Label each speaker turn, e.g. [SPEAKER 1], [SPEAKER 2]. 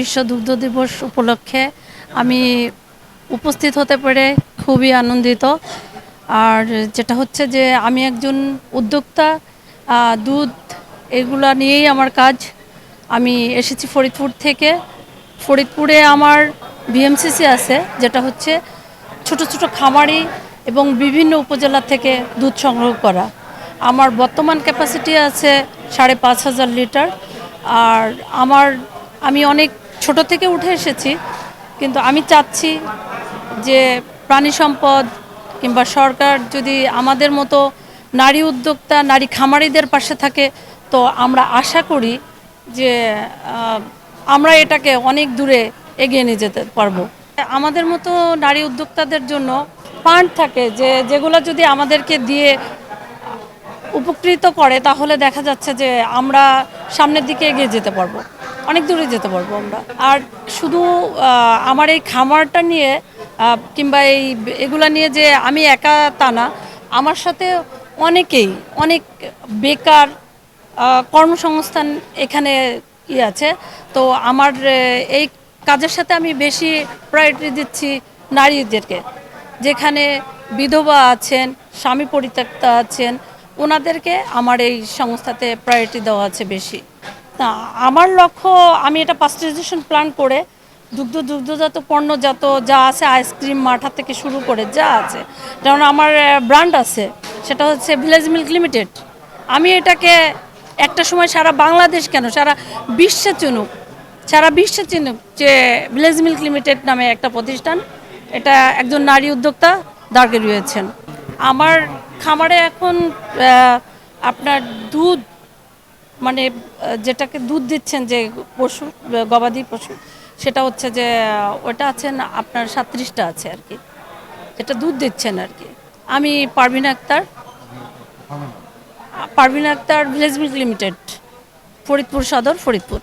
[SPEAKER 1] বিশ্ব দুগ্ধ দিবস উপলক্ষে আমি উপস্থিত হতে পেরে খুবই আনন্দিত। আর যেটা হচ্ছে যে আমি একজন উদ্যোক্তা দুধ এগুলা নিয়েই আমার কাজ। আমি এসেছি ফরিদপুর থেকে। ফরিদপুরে আমার বিএমসিসি আছে, যেটা হচ্ছে ছোট ছোট খামারি এবং বিভিন্ন উপজেলা থেকে দুধ সংগ্রহ করা। আমার বর্তমান ক্যাপাসিটি আছে সাড়ে পাঁচ হাজার লিটার। আর আমার, আমি অনেক ছোট থেকে উঠে এসেছি, কিন্তু আমি চাচ্ছি যে প্রাণী সম্পদ কিংবা সরকার যদি আমাদের মতো নারী উদ্যোক্তা, নারী খামারিদের পাশে থাকে, তো আমরা আশা করি যে আমরা এটাকে অনেক দূরে এগিয়ে নিয়ে যেতে পারব। আমাদের মতো নারী উদ্যোক্তাদের জন্য ফান্ড থাকে যে, যেগুলো যদি আমাদেরকে দিয়ে উপকৃত করে, তাহলে দেখা যাচ্ছে যে আমরা সামনের দিকে এগিয়ে যেতে পারব। অনেক দূরে যেতে পারব আমরা। আর শুধু আমার এই খামারটা নিয়ে কিংবা এই এগুলা নিয়ে যে আমি একা তা না, আমার সাথে অনেকেই, অনেক বেকার কর্মসংস্থান এখানে ই আছে। তো আমার এই কাজের সাথে আমি বেশি প্রায়োরিটি দিচ্ছি নারীদেরকে, যেখানে বিধবা আছেন, স্বামী পরিত্যক্তা আছেন, ওনাদেরকে আমার এই সংস্থাতে প্রায়োরিটি দেওয়া আছে বেশি। তা আমার লক্ষ্য আমি এটা পাস্টারাইজেশন প্ল্যান করে দুগ্ধ দুগ্ধজাত পণ্য যত যা আছে আইসক্রিম মাঠা থেকে শুরু করে যা আছে, যেমন আমার ব্র্যান্ড আছে, সেটা হচ্ছে ভিলেজ মিল্ক লিমিটেড আমি এটাকে একটা সময় সারা বাংলাদেশ কেন, সারা বিশ্বে চিনুক, সারা বিশ্বে চিনুক যে ভিলেজ মিল্ক লিমিটেড নামে একটা প্রতিষ্ঠান, এটা একজন নারী উদ্যোক্তা দাঁড়িয়ে রয়েছেন। আমার খামারে এখন আপনার দুধ মানে যেটাকে দুধ দিচ্ছেন যে পশু গবাদি পশু, সেটা হচ্ছে যে ওটা আছেন আপনার সাত্রিশটা আছে আর কি। যেটা দুধ দিচ্ছেন আর কি। আমি Parvin Akter Parvin Akter village milk limited, Faridpur Sadar, Faridpur.